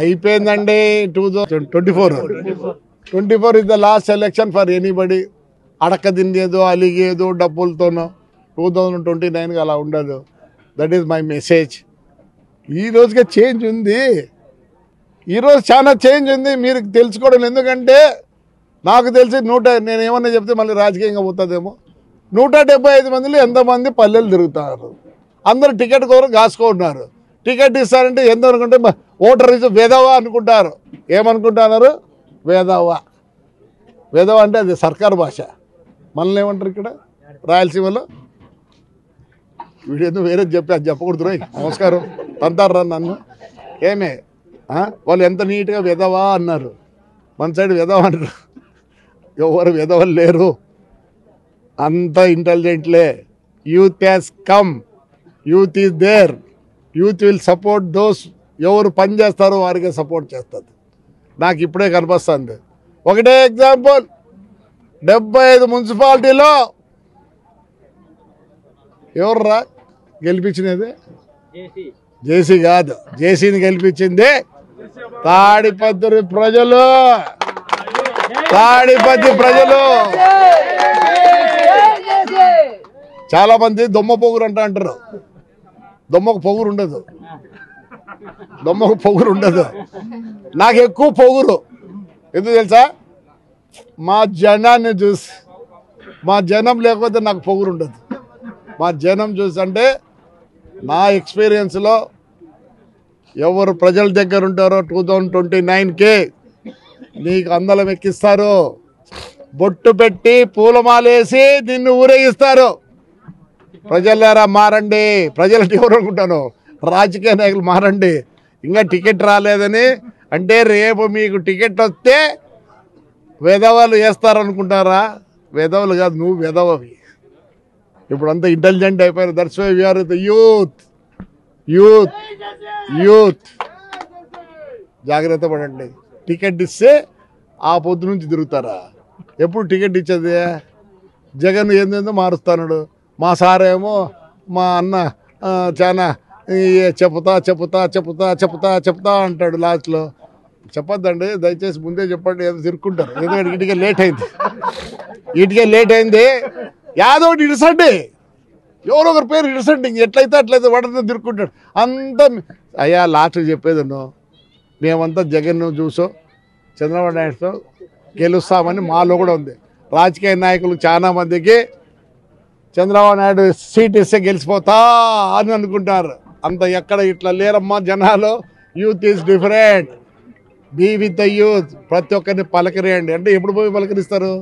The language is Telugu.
అయిపోయిందండి two thousand twenty four twenty four is the last election for anybody అడక తిందేదో అలిగేదో డబ్బులతోనో టూ థౌజండ్ ట్వంటీ నైన్కి అలా ఉండదు. దట్ ఈస్ మై మెసేజ్ ఈ రోజుగా చేంజ్ ఉంది. ఈరోజు చాలా చేంజ్ ఉంది. మీరు తెలుసుకోవడం ఎందుకంటే నాకు తెలిసి నూట నేను ఏమన్నా చెప్తే మళ్ళీ రాజకీయంగా పోతుందేమో. నూట డెబ్బై ఐదు మందిలో ఎంతమంది పల్లెలు తిరుగుతారు? అందరు టికెట్ కోరు కాసుకుంటున్నారు టికెట్ ఇస్తారంటే ఎంత అనుకుంటే ఓటర్ ఇస్ వేదవా అనుకుంటారు. ఏమనుకుంటున్నారు? వేదవా. వేదవా అంటే అది సర్కార్ భాష. మనల్ని ఏమంటారు ఇక్కడ? రాయలసీమలో? వీడేందో వేరే చెప్పి అది చెప్పకూడదు రోయ్. నమస్కారం. తంతారా నన్ను. ఏమే? వాళ్ళు ఎంత నీట్గా విధవా అన్నారు. మన సైడ్ విధవ అంటారు. ఎవరు విధవలు లేరు. అంత ఇంటెలిజెంట్లే. Youth has come. Youth is there. Youth will support those ఎవరు పని చేస్తారో వారికే సపోర్ట్ చేస్తుంది. నాకు ఇప్పుడే కనిపిస్తుంది. ఒకటే ఎగ్జాంపుల్ డెబ్బై ఐదు మున్సిపాలిటీలో ఎవర్రా గెలిపించినది? జేసీ. కాదు జేసీని గెలిపించింది తాడిపత్రి ప్రజలు. తాడిపత్రి ప్రజలు. చాలా మంది దొమ్మ పొగురు అంట అంటారు. దొమ్మకు పొగురు ఉండదు. దొమ్మకు పొగురు ఉండదు. నాకు ఎక్కువ పొగురు. ఎందుకు తెలుసా? మా జనాన్ని చూసి మా జనం లేకపోతే నాకు పొగురు ఉండదు. మా జనం చూసి అంటే నా ఎక్స్పీరియన్స్లో ఎవరు ప్రజల దగ్గర ఉంటారో టూ థౌజండ్ ట్వంటీ నైన్కి నీకు అందలం ఎక్కిస్తారు. బొట్టు పెట్టి పూలమాలేసి నిన్ను ఊరేగిస్తారు. ప్రజలారా మారండి. ప్రజలకి ఎవరు అనుకుంటాను రాజకీయ నాయకులు మారండి. ఇంకా టికెట్ రాలేదని అంటే రేపు మీకు టికెట్ వస్తే వెధవలు వేస్తారనుకుంటారా? వేదవాళ్ళు కాదు నువ్వు వెధవవి ఇప్పుడు అంత ఇంటెలిజెంట్ అయిపోయారు that's why we are the youth youth youth జాగ్రత్త పడండి. టికెట్ ఇస్తే ఆ పొద్దు నుంచి తిరుగుతారా? ఎప్పుడు టికెట్ ఇచ్చేది? జగన్ ఏందేందో మారుస్తాడు మా సారేమో మా అన్న చాలా చెప్తా చెప్తా చెప్తా చెప్తా చెప్తా అంటాడు లాస్ట్లో చెప్పొద్దండి దయచేసి ముందే చెప్పండి ఏదో తిరుక్కుంటారు. ఎందుకంటే ఇటుకే లేట్ అయింది. ఇటుకే లేట్ అయింది. యాదో ఒకటి ఇడిసండి. ఎవరో ఒకరి పేరు ఇడిసండి. ఇంక ఎట్లయితే అట్లయితే వాడితో తిరుక్కుంటాడు. అంతా అయ్యా లాస్ట్ చెప్పేది నువ్వు మేమంతా జగన్ చూసో చంద్రబాబు నాయుడుతో గెలుస్తామని మాలో కూడా ఉంది. రాజకీయ నాయకులు చాలామందికి చంద్రబాబు నాయుడు సీట్ ఇస్తే గెలిచిపోతా అని అనుకుంటారు. అంత ఎక్కడ ఇట్లా లేరమ్మా జనాలు? Youth is different be with the youth ప్రతి ఒక్కరిని పలకరేయండి. అంటే ఎప్పుడు పోయి పలకరిస్తారు?